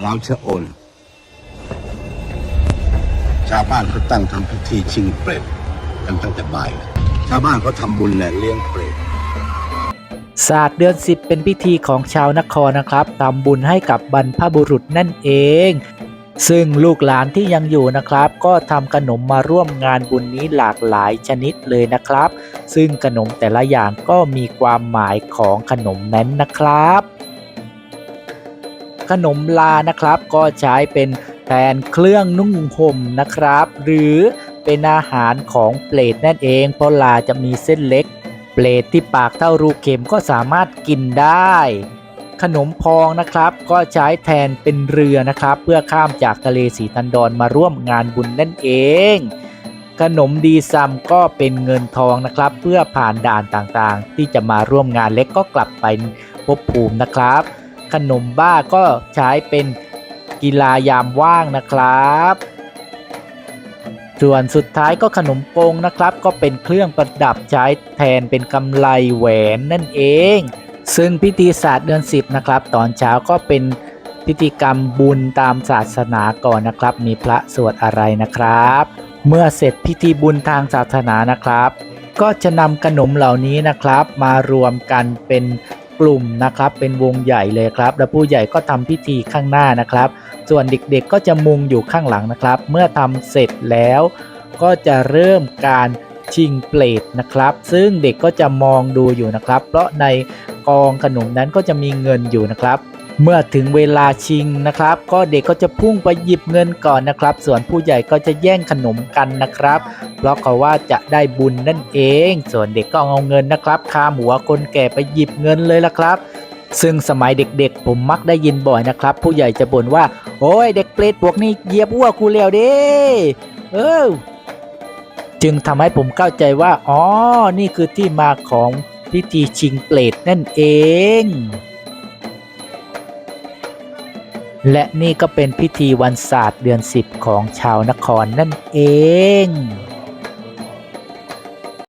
เราชะโอน ชาวบ้านเขาตั้งทำพิธีชิงเปรตกันตั้งแต่บ่าย ชาวบ้านเขาทำบุญแหละเลี้ยงเปรตศาสตร์เดือนสิบเป็นพิธีของชาวนครนะครับทำบุญให้กับบรรพบุรุษนั่นเอง ซึ่งลูกหลานที่ยังอยู่นะครับ ก็ทำขนมมาร่วมงานบุญนี้หลากหลายชนิดเลยนะครับ ซึ่งขนมแต่ละอย่างก็มีความหมายของขนมนั้นนะครับ ขนมลานะครับ ก็ใช้เป็นแทนเครื่องนุ่งห่มนะครับ หรือเป็นอาหารของเปรตนั่นเอง เพราะลาจะมีเส้นเล็ก เปรตที่ปากเท่ารูเข็มก็สามารถกินได้ ขนมพองนะครับ ก็ใช้แทนเป็นเรือนะครับ เพื่อข้ามจากทะเลสีทันดอนมาร่วมงานบุญนั่นเองขนมดีซัมก็เป็นเงินทองนะครับ เพื่อผ่านด่านต่างๆ ที่จะมาร่วมงานเล็กก็กลับไปภพภูมินะครับ ขนมบ้าก็ใช้เป็นกีฬายามว่างนะครับ ส่วนสุดท้ายก็ขนมโกงนะครับ ก็เป็นเครื่องประดับใช้แทนเป็นกำไลแหวนนั่นเอง ซึ่งพิธีศาสตร์เดือน 10 นะครับ ตอนเช้าก็เป็นพิธีกรรมบุญตามศาสนาก่อนนะครับ มีพระสวดอะไรนะครับ เมื่อเสร็จพิธีบุญทางศาสนานะครับ ก็จะนำขนมเหล่านี้นะครับ มารวมกันเป็น กลุ่มนะครับ เป็นวงใหญ่เลยครับ และผู้ใหญ่ก็ทำพิธีข้างหน้านะครับ ส่วนเด็กๆก็จะมุงอยู่ข้างหลังนะครับ เมื่อทำเสร็จแล้วก็จะเริ่มการชิงเปลดนะครับ ซึ่งเด็กก็จะมองดูอยู่นะครับ เพราะในกองขนมนั้นก็จะมีเงินอยู่นะครับ เมื่อถึงเวลาชิงนะครับ ก็เด็กก็จะพุ่งไปหยิบเงินก่อนนะครับ ส่วนผู้ใหญ่ก็จะแย่งขนมกันนะครับ เพราะเขาว่าจะได้บุญนั่นเอง ส่วนเด็กก็เอาเงินนะครับคามหัวคนแก่ไปหยิบเงินเลยละครับ ซึ่งสมัยเด็กๆ ผมมักได้ยินบ่อยนะครับ ผู้ใหญ่จะบ่นว่า โอ้ยเด็กเปรตพวกนี้เหยียบอ้วกูแล้วเด้เออจึงทำให้ผมเข้าใจว่าอ๋อนี่คือที่มาของพิธีชิงเปรตนั่นเอง และนี่ก็เป็นพิธีวันศาสตร์เดือน 10 ของชาวนครนั่นเอง